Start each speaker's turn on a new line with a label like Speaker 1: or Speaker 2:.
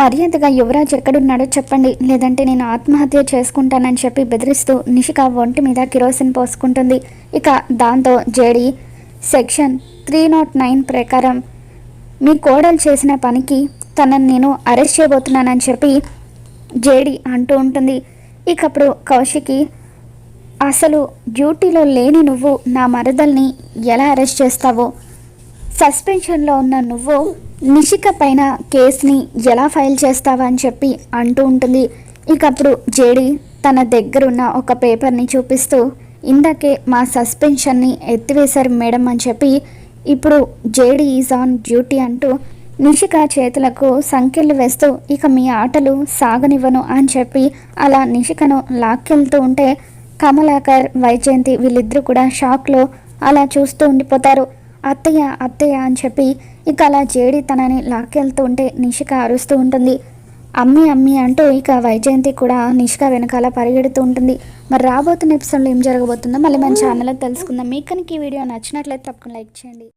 Speaker 1: మర్యాదగా యువరాజ్ ఎక్కడున్నాడో చెప్పండి. లేదంటే నేను ఆత్మహత్య చేసుకుంటానని చెప్పి బెదిరిస్తూ నిషిక ఒంటి మీద కిరోసిన్ పోసుకుంటుంది. ఇక దాంతో జేడి సెక్షన్ త్రీ నాట్ నైన్ ప్రకారం మీ కోడలు చేసిన పనికి తనని నేను అరెస్ట్ చేయబోతున్నానని చెప్పి జేడి అంటూ ఉంటుంది. ఇకప్పుడు కౌశికి అసలు డ్యూటీలో లేని నువ్వు నా మరదల్ని ఎలా అరెస్ట్ చేస్తావో? సస్పెన్షన్లో ఉన్న నువ్వు నిషిక పైన కేసుని ఎలా ఫైల్ చేస్తావా అని చెప్పి అంటూ ఉంటుంది. ఇక అప్పుడు జేడి తన దగ్గరున్న ఒక పేపర్ని చూపిస్తూ ఇందాకే మా సస్పెన్షన్ని ఎత్తివేశారు మేడం అని చెప్పి ఇప్పుడు జేడి ఈజ్ ఆన్ డ్యూటీ అంటూ నిషిక చేతులకు సంఖ్యలు వేస్తూ ఇక మీ ఆటలు సాగనివ్వను అని చెప్పి అలా నిషికను లాక్కెళ్తూ ఉంటే కమలాకర్ వైజయంతి వీళ్ళిద్దరూ కూడా షాక్లో అలా చూస్తూ ఉండిపోతారు. అత్తయ్య అత్తయ్య అని చెప్పి ఇక అలా జేడి తనని లాక్కెళ్తూ ఉంటే నిషిక అరుస్తూ ఉంటుంది. అమ్మి అమ్మి అంటూ ఇక వైజయంతి కూడా నిషిక వెనకాల పరిగెడుతూ ఉంటుంది. మరి రాబోతున్న ఎపిసోడ్లో ఏం జరగబోతుందో మళ్ళీ మన ఛానల్లో తెలుసుకుందాం. మీకు కనుక ఈ వీడియో నచ్చినట్లయితే తప్పకుండా లైక్ చేయండి.